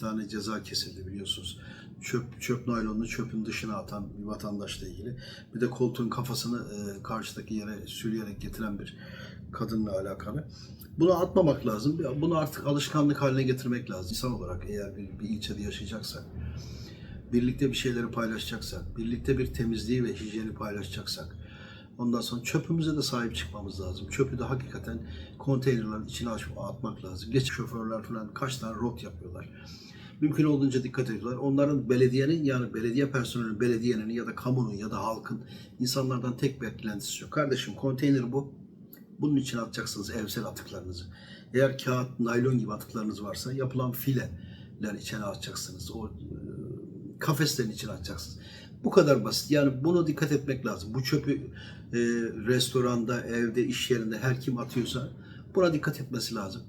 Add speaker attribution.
Speaker 1: tane ceza kesildi biliyorsunuz. Çöp, çöp naylonunu çöpün dışına atan bir vatandaşla ilgili. Bir de koltuğun kafasını e, karşıdaki yere sürüyerek getiren bir kadınla alakalı. Bunu atmamak lazım. Bunu artık alışkanlık haline getirmek lazım. İnsan olarak eğer bir, bir ilçede yaşayacaksak, birlikte bir şeyleri paylaşacaksak, birlikte bir temizliği ve hijyeni paylaşacaksak, ondan sonra çöpümüze de sahip çıkmamız lazım. Çöpü de hakikaten konteynerlerin içine atmak lazım. Geç şoförler falan kaç tane rot yapıyorlar. Mümkün olduğunca dikkat ediyorlar. Onların belediyenin yani belediye personelinin, belediyenin ya da kamunun ya da halkın insanlardan tek beklentisi yok. Kardeşim konteyner bu. Bunun için atacaksınız evsel atıklarınızı. Eğer kağıt, naylon gibi atıklarınız varsa yapılan fileler içine atacaksınız. O e, kafeslerin içine atacaksınız. Bu kadar basit. Yani bunu dikkat etmek lazım. Bu çöpü e, restoranda, evde, iş yerinde her kim atıyorsa buna dikkat etmesi lazım.